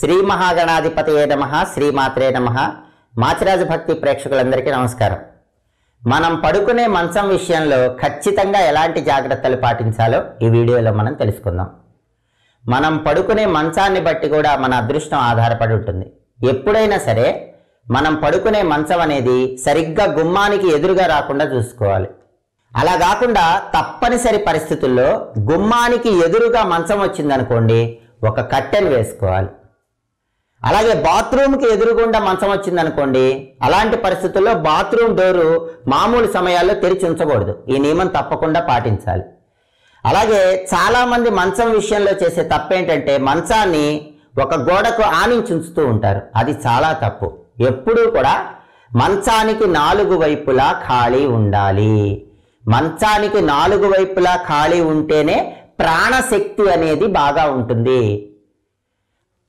శ్రీ మహాగణాధిపతయే నమ శ్రీమాత్రే నమ. మాచిరాజు భక్తి ప్రేక్షకులందరికీ నమస్కారం. మనం పడుకునే మంచం విషయంలో ఖచ్చితంగా ఎలాంటి జాగ్రత్తలు పాటించాలో ఈ వీడియోలో మనం తెలుసుకుందాం. మనం పడుకునే మంచాన్ని బట్టి కూడా మన అదృష్టం ఆధారపడి ఉంటుంది. ఎప్పుడైనా సరే మనం పడుకునే మంచం అనేది సరిగ్గా గుమ్మానికి ఎదురుగా రాకుండా చూసుకోవాలి. అలా కాకుండా తప్పనిసరి పరిస్థితుల్లో గుమ్మానికి ఎదురుగా మంచం వచ్చిందనుకోండి ఒక కట్టెను వేసుకోవాలి. అలాగే బాత్రూమ్కి ఎదురుగుండా మంచం వచ్చిందనుకోండి అలాంటి పరిస్థితుల్లో బాత్రూమ్ డోరు మామూలు సమయాల్లో తెరిచి ఉంచకూడదు. ఈ నియమం తప్పకుండా పాటించాలి. అలాగే చాలామంది మంచం విషయంలో చేసే తప్పేంటంటే మంచాన్ని ఒక గోడకు ఆనించి ఉంచుతూ ఉంటారు. అది చాలా తప్పు. ఎప్పుడూ కూడా మంచానికి నాలుగు వైపులా ఖాళీ ఉండాలి. మంచానికి నాలుగు వైపులా ఖాళీ ఉంటేనే ప్రాణశక్తి అనేది బాగా ఉంటుంది.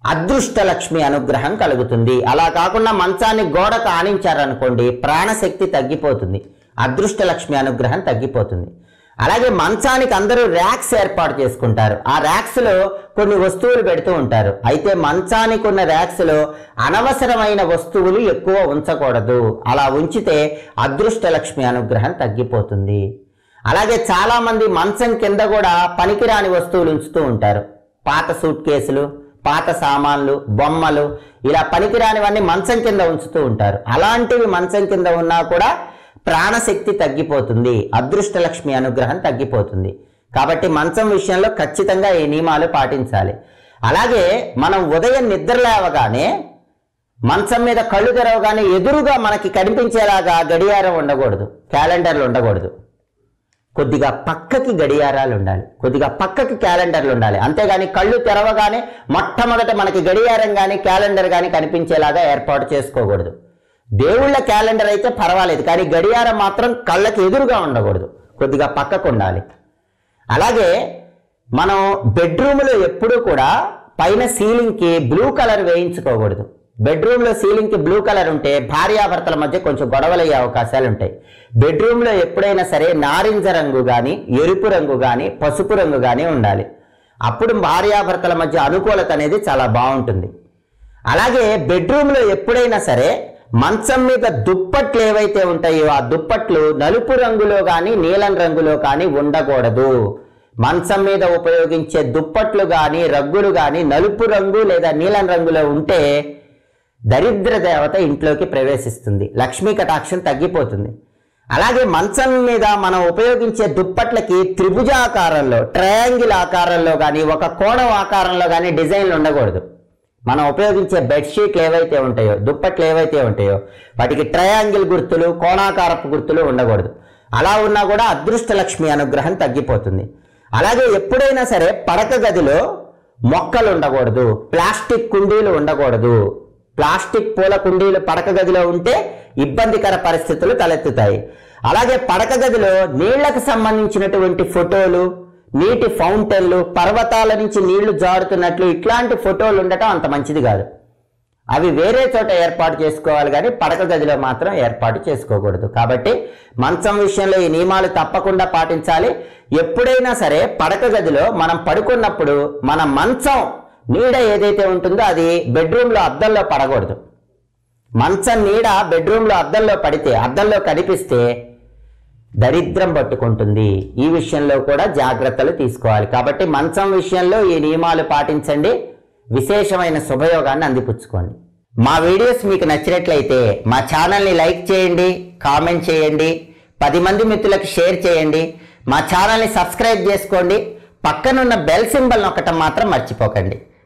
అదృష్ట లక్ష్మి అనుగ్రహం కలుగుతుంది. అలా కాకుండా మంచాన్ని గోడకు ఆనించారనుకోండి ప్రాణశక్తి తగ్గిపోతుంది. అదృష్ట లక్ష్మి అనుగ్రహం తగ్గిపోతుంది. అలాగే మంచానికి అందరూ ర్యాక్స్ ఏర్పాటు చేసుకుంటారు. ఆ ర్యాక్స్లో కొన్ని వస్తువులు పెడుతూ ఉంటారు. అయితే మంచానికి ఉన్న ర్యాక్స్లో అనవసరమైన వస్తువులు ఎక్కువ ఉంచకూడదు. అలా ఉంచితే అదృష్ట లక్ష్మి అనుగ్రహం తగ్గిపోతుంది. అలాగే చాలామంది మంచం కింద కూడా పనికిరాని వస్తువులు ఉంచుతూ ఉంటారు. పాత సూట్ కేసులు పాత సామాన్లు బొమ్మలు ఇలా పనికిరానివన్నీ మంచం కింద ఉంచుతూ ఉంటారు. అలాంటివి మంచం కింద ఉన్నా కూడా ప్రాణశక్తి తగ్గిపోతుంది. అదృష్ట లక్ష్మి అనుగ్రహం తగ్గిపోతుంది. కాబట్టి మంచం విషయంలో ఖచ్చితంగా ఈ నియమాలు పాటించాలి. అలాగే మనం ఉదయం నిద్ర లేవగానే మంచం మీద కళ్ళు తెరవగానే ఎదురుగా మనకి కనిపించేలాగా గడియారం ఉండకూడదు. క్యాలెండర్లు ఉండకూడదు. కొద్దిగా పక్కకి గడియారాలు ఉండాలి. కొద్దిగా పక్కకి క్యాలెండర్లు ఉండాలి. అంతేగాని కళ్ళు తెరవగానే మొట్టమొదట మనకి గడియారం కానీ క్యాలెండర్ కానీ కనిపించేలాగా ఏర్పాటు చేసుకోకూడదు. దేవుళ్ళ క్యాలెండర్ అయితే పర్వాలేదు కానీ గడియారం మాత్రం కళ్ళకి ఎదురుగా ఉండకూడదు. కొద్దిగా పక్కకు ఉండాలి. అలాగే మనం బెడ్రూమ్లో ఎప్పుడూ కూడా పైన సీలింగ్కి బ్లూ కలర్ వేయించుకోకూడదు. బెడ్రూమ్లో సీలింగ్కి బ్లూ కలర్ ఉంటే భార్యాభర్తల మధ్య కొంచెం గొడవలయ్యే అవకాశాలు ఉంటాయి బెడ్రూమ్లో ఎప్పుడైనా సరే నారింజ రంగు కానీ ఎరుపు రంగు కానీ పసుపు రంగు కానీ ఉండాలి. అప్పుడు భార్యాభర్తల మధ్య అనుకూలత అనేది చాలా బాగుంటుంది. అలాగే బెడ్రూమ్లో ఎప్పుడైనా సరే మంచం మీద దుప్పట్లు ఏవైతే ఉంటాయో ఆ దుప్పట్లు నలుపు రంగులో కానీ నీలం రంగులో కానీ ఉండకూడదు. మంచం మీద ఉపయోగించే దుప్పట్లు కానీ రగ్గులు కానీ నలుపు రంగు లేదా నీలం రంగులో ఉంటే దరిద్ర దేవత ఇంట్లోకి ప్రవేశిస్తుంది. లక్ష్మీ కటాక్షం తగ్గిపోతుంది. అలాగే మంచం మీద మనం ఉపయోగించే దుప్పట్లకి త్రిభుజాకారంలో ట్రయాంగిల్ ఆకారంలో కానీ ఒక కోణం ఆకారంలో కానీ డిజైన్లు ఉండకూడదు. మనం ఉపయోగించే బెడ్షీట్లు ఏవైతే ఉంటాయో దుప్పట్లు ఏవైతే ఉంటాయో వాటికి ట్రయాంగిల్ గుర్తులు కోణాకారపు గుర్తులు ఉండకూడదు. అలా ఉన్నా కూడా అదృష్ట లక్ష్మి అనుగ్రహం తగ్గిపోతుంది. అలాగే ఎప్పుడైనా సరే పడక గదిలో మొక్కలు ఉండకూడదు. ప్లాస్టిక్ కుండీలు ఉండకూడదు. ప్లాస్టిక్ పూల కుండీలు పడక గదిలో ఉంటే ఇబ్బందికర పరిస్థితులు తలెత్తుతాయి. అలాగే పడక గదిలో నీళ్ళకు సంబంధించినటువంటి ఫోటోలు నీటి ఫౌంటైన్లు పర్వతాల నుంచి నీళ్ళు జారుతున్నట్లు ఇట్లాంటి ఫోటోలు ఉండటం అంత మంచిది కాదు. అవి వేరే చోట ఏర్పాటు చేసుకోవాలి కానీ పడక గదిలో మాత్రం ఏర్పాటు చేసుకోకూడదు. కాబట్టి మంచం విషయంలో ఈ నియమాలు తప్పకుండా పాటించాలి. ఎప్పుడైనా సరే పడక గదిలో మనం పడుకున్నప్పుడు మన మంచం నీడ ఏదైతే ఉంటుందో అది బెడ్రూమ్లో అద్దంలో పడకూడదు. మంచం నీడ బెడ్రూమ్లో అద్దంలో పడితే అద్దంలో కనిపిస్తే దరిద్రం పట్టుకుంటుంది. ఈ విషయంలో కూడా జాగ్రత్తలు తీసుకోవాలి. కాబట్టి మంచం విషయంలో ఈ నియమాలు పాటించండి. విశేషమైన శుభయోగాన్ని అందిపుచ్చుకోండి. మా వీడియోస్ మీకు నచ్చినట్లయితే మా ఛానల్ని లైక్ చేయండి కామెంట్ చేయండి పది మంది మిత్రులకు షేర్ చేయండి మా ఛానల్ని సబ్స్క్రైబ్ చేసుకోండి పక్కనున్న బెల్ సింబల్ నొక్కటం మాత్రం మర్చిపోకండి.